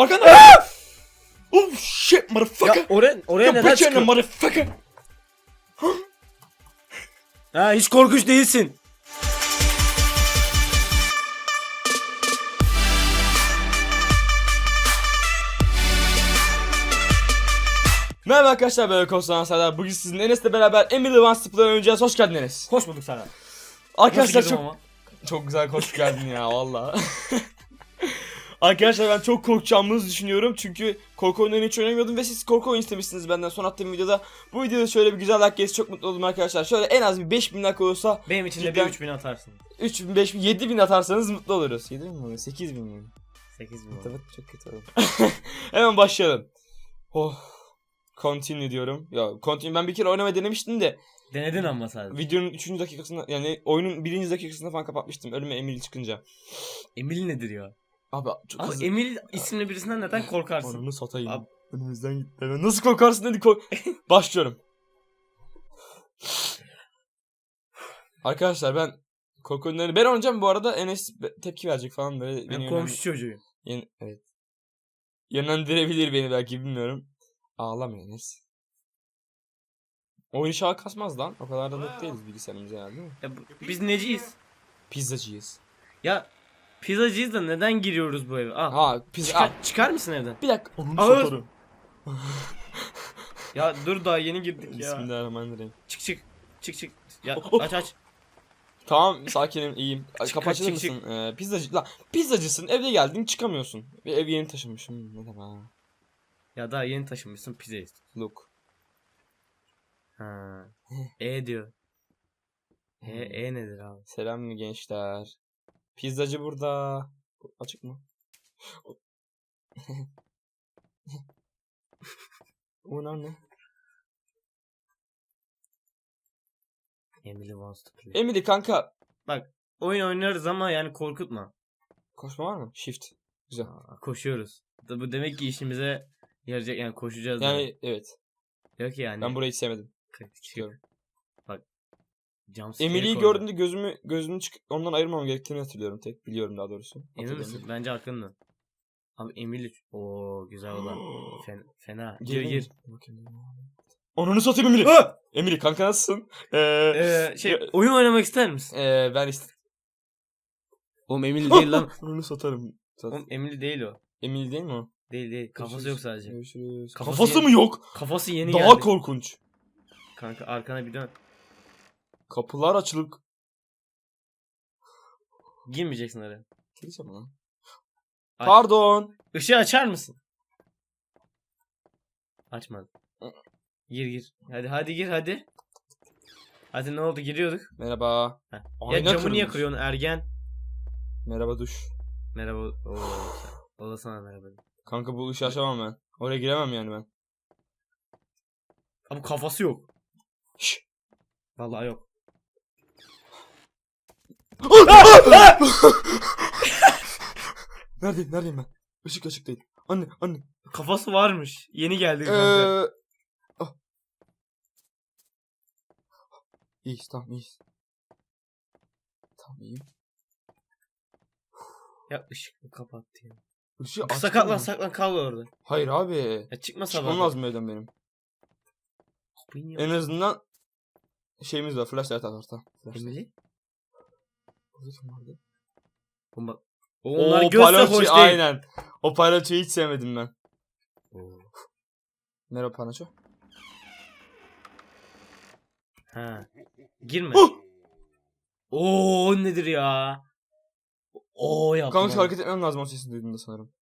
Arkanda. oh shit motherfucker. Ya oraya, oraya Ya neden çıkıyorsun? motherfucker. Ha hiç korkunç değilsin. Merhaba arkadaşlar ben Kostan Serdar. Bugün sizinle Enes'le beraber Emily Van Stipler'ı oynayacağız. Hoş geldin Enes. Hoş bulduk sana. Arkadaşlar çok çok güzel hoş geldin ya valla. Arkadaşlar ben çok korkacağımızı düşünüyorum çünkü korku oyunlarını hiç oynamıyordum ve siz korku oyunu istemişsiniz benden son attığım videoda. Bu videoda şöyle bir güzel like gelirse çok mutlu oldum arkadaşlar. Şöyle en az bir 5000 like olursa Benim için de bir 3000 atarsın. 3000, 5000, 7000 atarsanız mutlu oluruz. 7000 mi? 8000 mi? 8000 oldu. Evet çok kötü oldu. Hemen başlayalım. Oh. Continue diyorum. Ya continue ben bir kere oynamayı denemiştim de Denedin ama sadece. videonun 3. dakikasında yani oyunun 1. dakikasında falan kapatmıştım ölüme Emily çıkınca. Emil nedir ya? Abi çok Abi hızlı. Emil isimli birisinden neden korkarsın? Ananı satayım. Abi- Önümüzden gitti. hemen. Nasıl korkarsın dedi kork. Başlıyorum. Arkadaşlar ben korku oyunlarını ben oynayacağım bu arada Enes tepki verecek falan böyle Ben beni komşu çocuğuyum. yön- evet. Yönlendirebilir beni belki bilmiyorum. Ağlama Enes. Oyun şaha kasmaz lan. O kadar da net değiliz bilgisayarımız mi? Ya bu- biz neciyiz? Pizzacıyız. Ya pizzacıyız da neden giriyoruz bu eve? Al. Ha pizza. Çıkar, Aa, çıkar mısın evden? bir dakika. Onu Ağır. satarım. Ya dur daha yeni girdik ya. Bismillahirrahmanirrahim. Çık çık. Çık çık. Ya Oh, oh. aç aç. Tamam sakinim iyiyim. Çık, Kapı açılır çık, çık. mısın? Ee, pizzacı. La, pizzacısın evde geldin çıkamıyorsun. Bir ev yeni taşınmışım. Ne demek ha? Ya daha yeni taşınmışsın pizza istiyorsun. Look. Ha. E diyor. E, e nedir abi? Selam gençler. Pizzacı burada. Açık mı? Bunlar ne? Emily wants to play. Emily kanka. Oyun oynarız ama yani korkutma. Koşma var mı? Shift. Güzel. Aa, koşuyoruz. Da bu demek ki işimize yarayacak yani koşacağız. Yani evet. Yok yani. Ben burayı hiç sevmedim. Çıkıyorum. Emily'yi gördüğümde gözümü gözünü çık ondan ayırmamam gerektiğini hatırlıyorum tek. Biliyorum daha doğrusu. Emin misin? Bence arkandan. Abi Emily. Oo güzel olan. Fen fena. Gir gir. Onunu satayım Emily. Ah! Emily kanka nasılsın? Ee, Ee, şey oyun oynamak ister misin? ee, ben ist Oğlum Emily değil lan. Onunu satarım. Sat. Oğlum Emily değil o. Emily değil mi o? Değil değil. Kafası yok sadece. Görüşürüz. Kafası Kafası, mı yok? Kafası yeni Daha geldi. korkunç. Kanka arkana bir dön. Kapılar açılık. Girmeyeceksin oraya. Gireceğim lan. Aç. Pardon. Işığı açar mısın? Açmadı. Gir gir. Hadi hadi gir hadi. Hadi ne oldu giriyorduk. Merhaba. Heh. Ya camı niye kırılmış. kırıyorsun ergen? Merhaba duş. Merhaba. Oo. O da sana merhaba. Kanka bu ışığı açamam ben. Oraya giremem yani ben. Abi kafası yok. Şşş. Vallahi yok. Neredeyim? Neredeyim ben? Işık açık değil. Anne, anne. Kafası varmış. Yeni geldi. Eee... Ah. İyiyiz, tamam iyiyiz. Tamam iyiyim. Ya ışık kapattı ya. Işığı açtım Sakatlan saklan kal orada. Hayır abi. Ya çıkma sabah. Çıkmam lazım evden benim. En azından şeyimiz var. Flashlight atarsa. Flashlight. Emily? Burada kim vardı? Bomba. Oo, Onlar gözle hoş değil. Aynen. O palyaçoyu hiç sevmedim ben. Merhaba palyaço. Ha. Girme. Oo nedir ya? Oo yapma. Kanka hareket etmem lazım o sesini duyduğunda sanırım.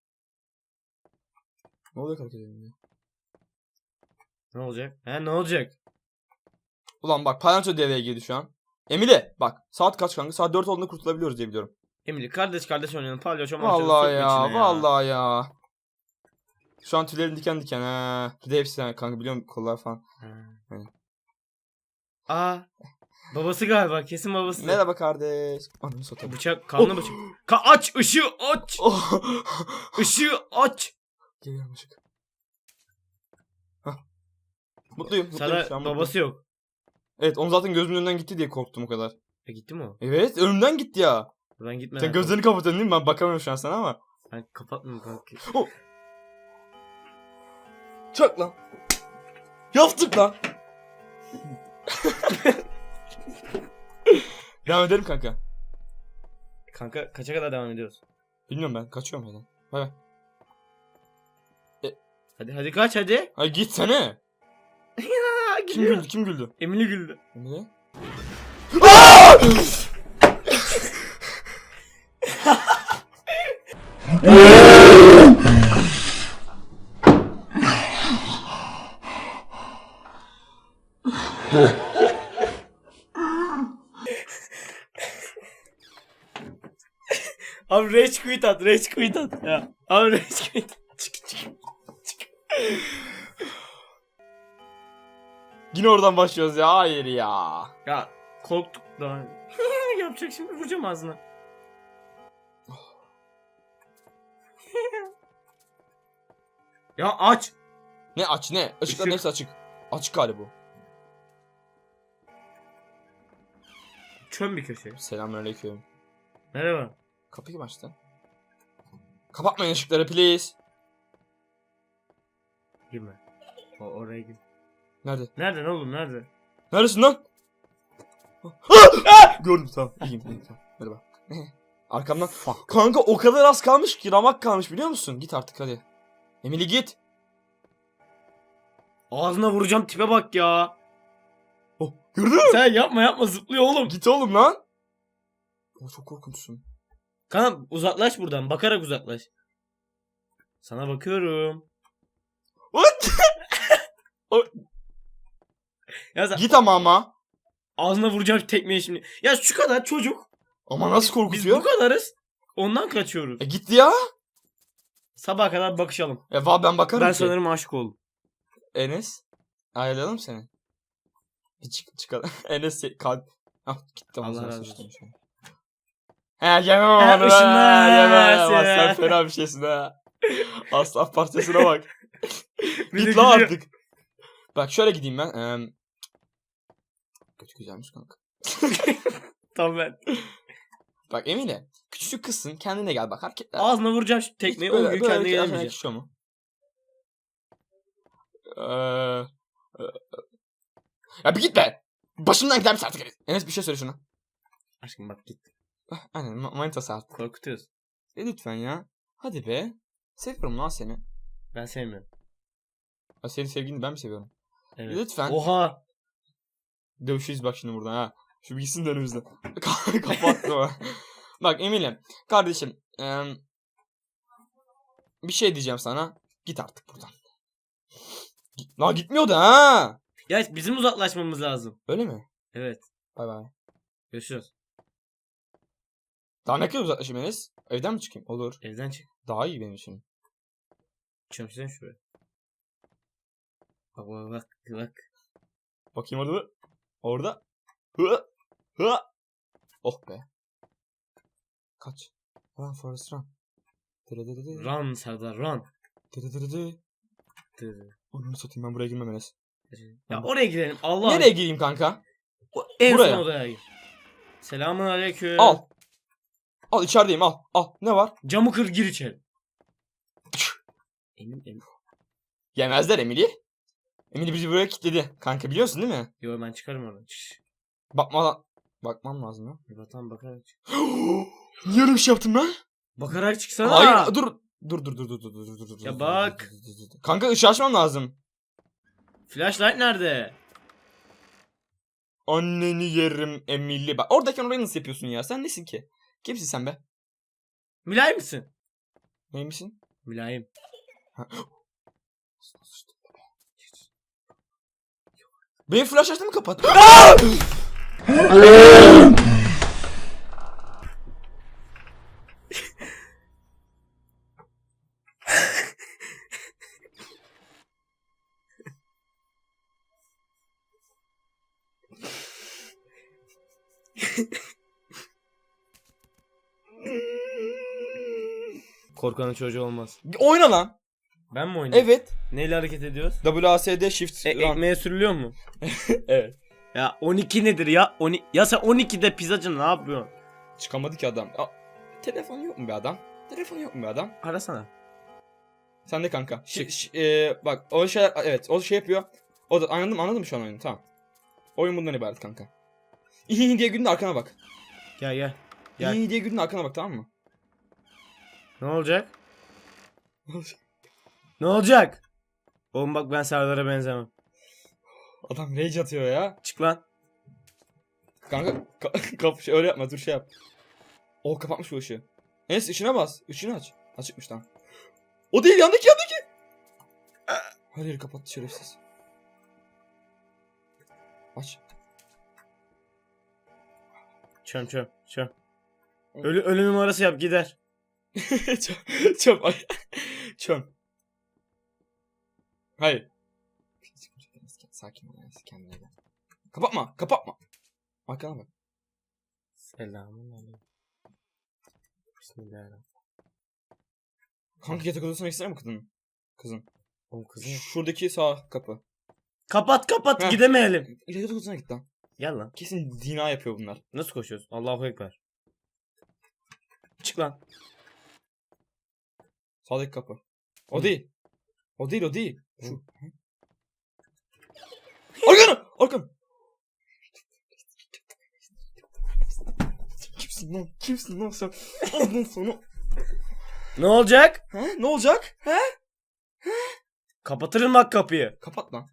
Ne oluyor hareket edince? Ne olacak? He ne olacak? Ulan bak palyaço devreye girdi şu an. Emile bak saat kaç kanka? Saat 4 olduğunda kurtulabiliyoruz diye biliyorum. Emily kardeş kardeş oynayalım. Palyaço malyaço Vallahi sokma ya, içine vallahi ya. Şu an tüylerim diken diken ha. Bir de hepsi yani kanka biliyorum kollar falan. Ha. Hı. Aa. Babası galiba kesin babası. Merhaba kardeş. Ananı satayım. Bıçak kanlı bıçak. Ka aç ışığı aç. Oh. Işığı aç. Geliyorum ışık. Hah. Mutluyum, mutluyum. Sana şu an mutluyum. babası yok. Evet, onun zaten gözümün önünden gitti diye korktum o kadar. E gitti mi o? Evet, önümden gitti ya. Ben gitmeden. Sen gözlerini kapatıyorsun değil mi? Ben bakamıyorum şu an sana ama. Ben kapatmıyorum kanka. Oh. Çak lan. Yaptık lan. Devam edelim kanka. Kanka kaça kadar devam ediyoruz? Bilmiyorum ben kaçıyorum hemen. Bay bay. Hadi hadi kaç hadi. Ay gitsene. Kim güldü kim güldü? Emily güldü. Ne? Abi rage quit at rage quit at. Ya. Abi rage quit. Çık çık. çık. Yine oradan başlıyoruz ya. Hayır ya. Ya korktuk daha. Yapacak şimdi vuracağım ağzına. ya aç. Ne aç ne? Işıkların Işık. hepsi açık. Açık galiba. Çön bir köşe. Selamünaleyküm. Merhaba. Kapıyı kim açtı? Kapatmayın ışıkları please. Girme. O oraya gir. Nerede? Nerede ne oğlum nerede? Neredesin lan? Ah! Gördüm tamam. İyiyim iyiyim tamam. Merhaba. Arkamdan. Kanka o kadar az kalmış ki ramak kalmış biliyor musun? Git artık hadi. Emily git. Ağzına vuracağım tipe bak ya. Oh, gördün mü? Sen yapma yapma zıplıyor oğlum. Git oğlum lan. O çok korkunçsun. Kanka uzaklaş buradan bakarak uzaklaş. Sana bakıyorum. What? Ya sen Git ama ama. ağzına vuracağım tekmeyi şimdi. Ya şu kadar çocuk. Ama nasıl Biz korkutuyor? bu kadarız. Ondan kaçıyoruz. E gitti ya. Sabaha kadar bakışalım. E va ben bakarım Ben ki. sanırım aşık oldum. Enes. Ayarlayalım seni. Bir çık çıkalım. Enes se- kalp. Ah gitti Allah razı sıçtım olsun. şu an. He yemem onu be. ışınlar Yemem. seni. Fena bir şeysin ha. Aslan parçasına bak. Bir de Git lan gidiyor. artık. Bak şöyle gideyim ben. Eee Kötü güzelmiş kanka. Tamam ben. Bak Emine. Küçücük kızsın. Kendine gel bak hareketler. Ağzına vuracağım şu tekmeyi. O gün kendine gelemeyeceğim. yakışıyor mu? Eee... e, Ya bir git be. Başımdan gider misin artık? Enes bir şey söyle şuna. Aşkım bak git. Ah, Aynen ma- manitası artık. Korkutuyorsun. E lütfen ya. Hadi be. Seviyorum lan seni. Ben sevmiyorum. Ha, senin sevgilini ben mi seviyorum? Evet. Lütfen. Oha. Dövüşürüz bak şimdi buradan ha. Şu bir gitsin de önümüzden. Kapattım ha. Bak Emilim. Kardeşim. eee, bir şey diyeceğim sana. Git artık buradan. La gitmiyor da ha. Ya bizim uzaklaşmamız lazım. Öyle mi? Evet. Bay bay. Görüşürüz. Daha ne kadar uzaklaşayım Enes? Evden mi çıkayım? Olur. Evden çık. Daha iyi benim için. Çömsene şuraya. Bak bak bak bak. Bakayım orada mı? Orada. Hı. Hı. Oh be. Kaç. Run Forrest run. Dırıdırıdı. Run Serdar run. Dırıdırıdı. Dı. Onu satayım ben buraya girmem Enes. Ya oraya gidelim. Allah. Nereye gireyim kanka? En Buraya. son odaya gir. Selamun aleyküm. Al. Al içerideyim al. Al. Ne var? Camı kır gir içeri. Emin emin. Yemezler Emily. Emily bizi buraya kilitledi. Kanka biliyorsun değil mi? Yo ben çıkarım oradan. Şşş. Bakmadan. Bakmam lazım ya. Bir batan bakarak çık. Niye öyle bir şey yaptım ben? Bakarak çıksana. Hayır dur. Dur dur dur dur dur dur dur dur. Ya bak. dur, dur, dur, dur. Kanka ışığı açmam lazım. Flashlight nerede? Anneni yerim Emily. Bak oradayken orayı nasıl yapıyorsun ya? Sen nesin ki? Kimsin sen be? Mülayim misin? Neymişsin? Mülayim. Benim flash açtı mı kapat? Korkanın çocuğu olmaz. Oyna lan. Ben mi oynayayım? Evet. Neyle hareket ediyoruz? WASD shift E, run. ekmeğe sürülüyor mu? Evet. Ya 12 nedir ya? Oni... Ya sen 12'de pizzacı ne yapıyorsun? Çıkamadı ki adam. Aa, telefon yok mu be adam? Telefon yok mu be adam? Arasana. Sen de kanka. Şi- Çık. şi- e, bak o şey evet o şey yapıyor. O da anladım anladım şu an oyunu tamam. Oyun bundan ibaret kanka. İyi diye günde arkana bak. Gel gel. Gel. İyi diye günde arkana bak tamam mı? Ne olacak? Ne olacak? Oğlum bak ben Serdar'a benzemem. Adam rage atıyor ya. Çık lan. Kanka ka- kap şey, öyle yapma dur şey yap. O kapatmış bu ışığı. Enes ışığına bas. Işığını aç. Açıkmış tamam. O değil yandaki yandaki. Her yeri kapattı şerefsiz. Aç. Çöm çöm çöm. Ölü, ölü numarası yap gider. çöm. Çöm. Çöm. Hayır. Sakin ol kendine gel. Kapatma kapatma. Arkana bak. Selamun aleyküm. Bismillahirrahmanirrahim. Kanka yatak odasına gitsene mi kızın? Kızın. Oğlum kızım. yok. Şuradaki sağ kapı. Kapat kapat Heh. gidemeyelim. Yatak odasına git lan. Gel lan. Kesin zina yapıyor bunlar. Nasıl koşuyoruz? Allahu Ekber. Çık lan. Sağdaki kapı. O Hı. değil. O değil o değil. Şu. Arkanı! Arkanı! Kimsin lan? Kimsin lan sen? Ondan sonra. Ne olacak? Ha? Ne olacak? He? Kapatırım bak kapıyı. Kapat lan.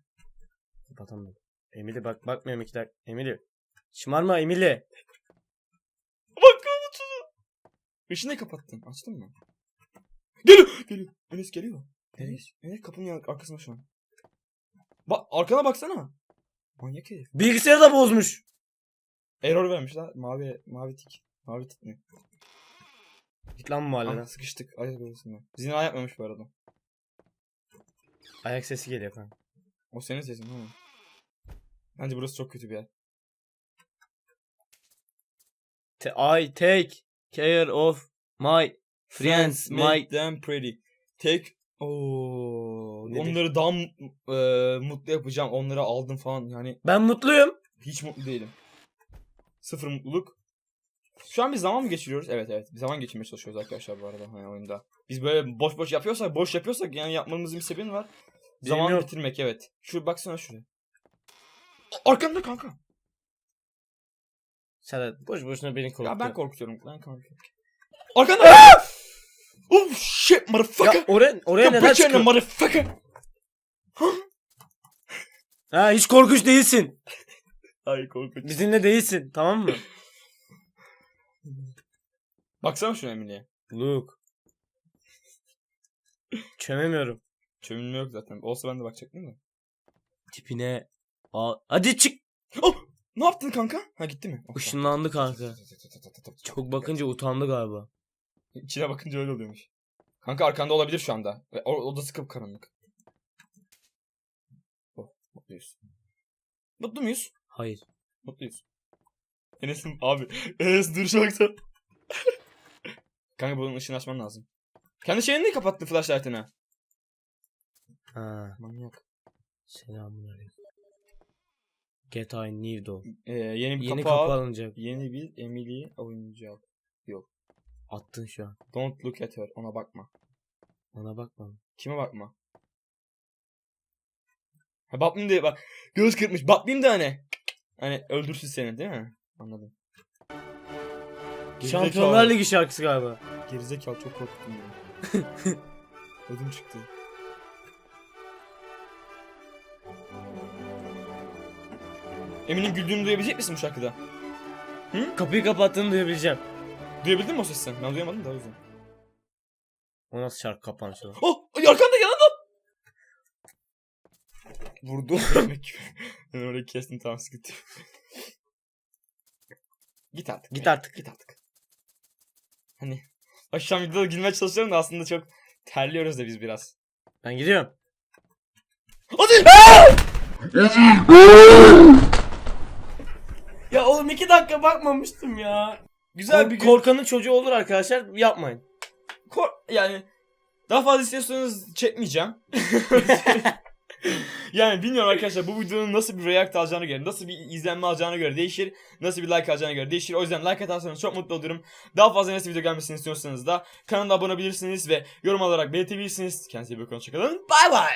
Kapatamıyorum. Emily bak bakmıyorum iki dakika. Emily. Şımarma Emily. Bak kapatsana. Işını kapattın. Açtın mı? Geliyor. Geliyor. Enes geliyor. Enes. Enes kapının yan- arkasında şu an. Bak arkana baksana. Manyak herif. Bilgisayarı da bozmuş. Error vermiş lan. Mavi, mavi tik. Mavi tik mi? Git lan bu mahalleden. Ah, sıkıştık. Ayak arasında. Zina yapmamış bu arada. Ayak sesi geliyor kanka. O senin sesin ha. Bence burası çok kötü bir yer. Te- I take care of my friends, make my... them pretty. Take Oo, Nedir? onları daha e, mutlu yapacağım. Onları aldım falan. Yani Ben mutluyum. hiç mutlu değilim. Sıfır mutluluk. Şu an bir zaman mı geçiriyoruz? Evet evet. Bir zaman geçirmeye çalışıyoruz arkadaşlar bu arada hani oyunda. Biz böyle boş boş yapıyorsak, boş yapıyorsak yani yapmamızın bir sebebi var. Zaman bitirmek evet. Şu baksana şuraya. Arkamda kanka. Sen boş boşuna beni korkuttun. Ya ben korkutuyorum. Ben korkuyorum. Arkanda. oh shit motherfucker. Ya oraya, oraya Ya neden çıkıyorsun? motherfucker. Ha hiç korkunç değilsin. Ay korkunç. Bizimle değilsin tamam mı? Baksana şuna Emine'ye. Luke. Çömemiyorum. Çömülme yok zaten. Olsa ben de bakacaktım da. Tipine. Aa, hadi çık. Oh! Ne yaptın kanka? Ha gitti mi? Işınlandı kanka. Çok bakınca utandı galiba. İçine bakınca öyle oluyormuş. Kanka arkanda olabilir şu anda. Ve o- odası karanlık. Oh, mutluyuz. Mutlu muyuz? Hayır. Mutluyuz. Enes'in abi. Enes duruşa baksana. Kanka bunun ışığını açman lazım. Kendi şeyini niye kapattın flashlight'ını? Ha. Manyak. Selamünaleyküm. Get I need o. Ee, yeni bir Yeni kapı, kapı alınacak. Yeni bir Emily oyuncu al. Attın şu an. Don't look at her. Ona bakma. Ona bakma. Kime bakma? Ha bakmayayım diye bak. Göz kırpmış. Bakmayayım da hani. Hani öldürsün seni değil mi? Anladım. Gerizekalı. Şampiyonlar Ligi şarkısı galiba. Gerizekalı çok korkuttum beni. Ödüm çıktı. Emin'in güldüğünü duyabilecek misin bu şarkıda? Kapıyı kapattığını duyabileceğim. Duyabildin mi o sesi sen? Ben duyamadım da o yüzden. O nasıl şarkı kapanışı lan? Oh! Arkanda yanında! Vurdu. ben orayı kestim tamam sıkıntı yok. Git artık. Git artık. Git artık. Hani akşam videoda gülmeye çalışıyorum da aslında çok terliyoruz da biz biraz. Ben gidiyorum. Hadi! Ya oğlum iki dakika bakmamıştım ya. Güzel bir korkanın çocuğu olur arkadaşlar. Yapmayın. Kor yani daha fazla istiyorsanız çekmeyeceğim. Yani bilmiyorum arkadaşlar bu videonun nasıl bir react alacağına göre, nasıl bir izlenme alacağına göre değişir. Nasıl bir like alacağına göre değişir. O yüzden like atarsanız çok mutlu olurum. Daha fazla nasıl video gelmesini istiyorsanız da kanala abone olabilirsiniz ve yorum olarak belirtebilirsiniz. Kendinize iyi bakın. Hoşçakalın. Bay bay.